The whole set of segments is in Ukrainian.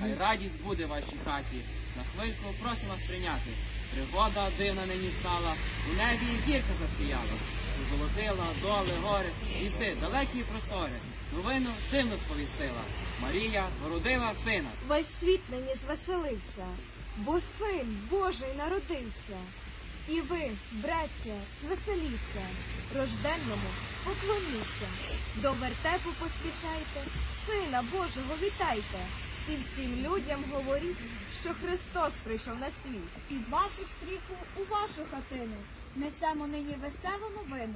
Хай радість буде в вашій хаті. На хвильку просимо вас прийняти. Пригода дивна нині стала, у небі зірка засіяла. Позолотила доли, гори, ліси, далекі простори. Новину дивно сповістила. Марія породила сина. Весь світ нині звеселився, бо син Божий народився. І ви, браття, звеселіться, рожденному поклоніться. До вертепу поспішайте, сина Божого вітайте. І всім людям говоріть, що Христос прийшов на світ. Під вашу стріху у вашу хатину несемо нині веселу новину,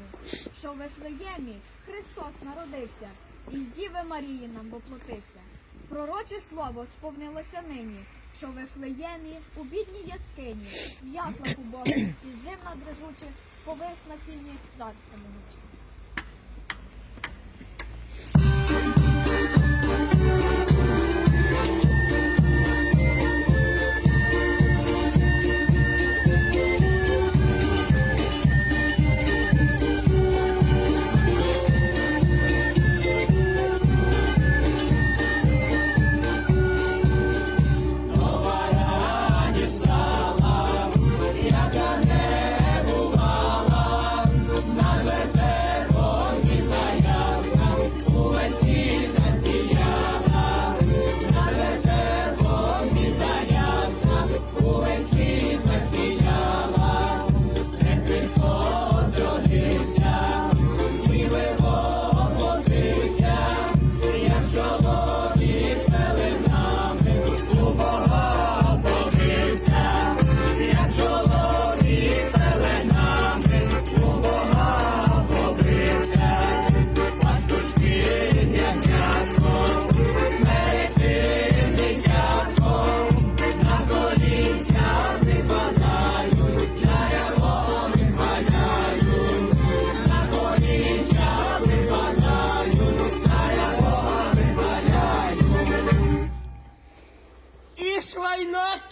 що в Вифлеємі Христос народився, і з Діви Марії нам воплотився. Пророче слово сповнилося нині, що в Вифлеємі у бідній яскині, в яслах убогих, і зимна дрижуче, сповис на сіні зараз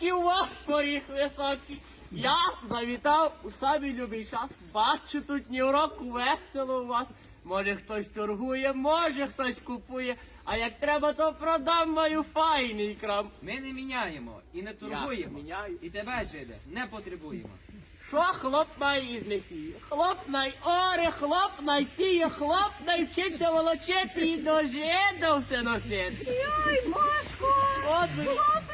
швайношки у вас поріг високий. Я завітав у самий любий час. Бачу тут ні року весело у вас. Може хтось торгує, може хтось купує. А як треба, то продам маю файний крам. Ми не міняємо і не торгуємо. міняю. І тебе, жиде, не потребуємо. Що хлоп має із несіє? Хлоп най оре, хлоп най сіє, хлоп най вчиться волочити і до жида все носити. Ой, Машко! От ви. Хлопи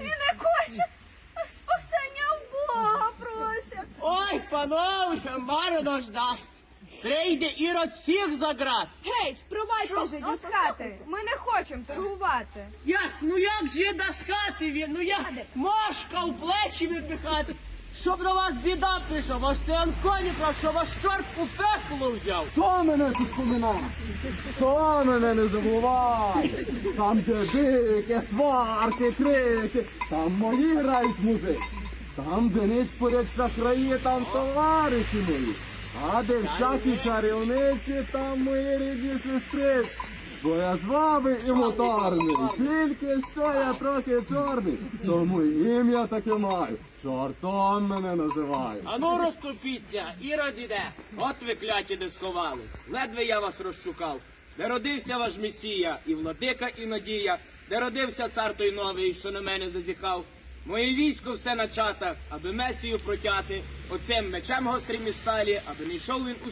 і не косять, а спасення в Бога просять. Ой, панове, маро дождасть. Прийде ірод всіх заград. Гей, спровадьте жидів з хати. Ми не хочемо торгувати. Як? Ну як жида з хати він? Ну як мошка у плечі випихати? Щоб на вас біда прийшла, ваш це Анконі що ваш чорт у пекло взяв. Хто мене тут поминав? Хто мене не забуває? Там, де бики, сварки, крики, там мої грають музик. Там, де ниць поряд шахраї, там товариші мої. А де всякі чарівниці, там мої рідні сестри. Бо я з вами і моторний, тільки що я трохи чорний, тому ім'я таке маю. Чортом мене називають. А ну розступіться, ірод іде. От ви кляті де сховались, ледве я вас розшукав. Де родився ваш месія, і владика, і надія, де родився цар той новий, що на мене зазіхав. Моє військо все на чатах, аби месію протяти, оцим мечем гострим і сталі, аби не йшов він у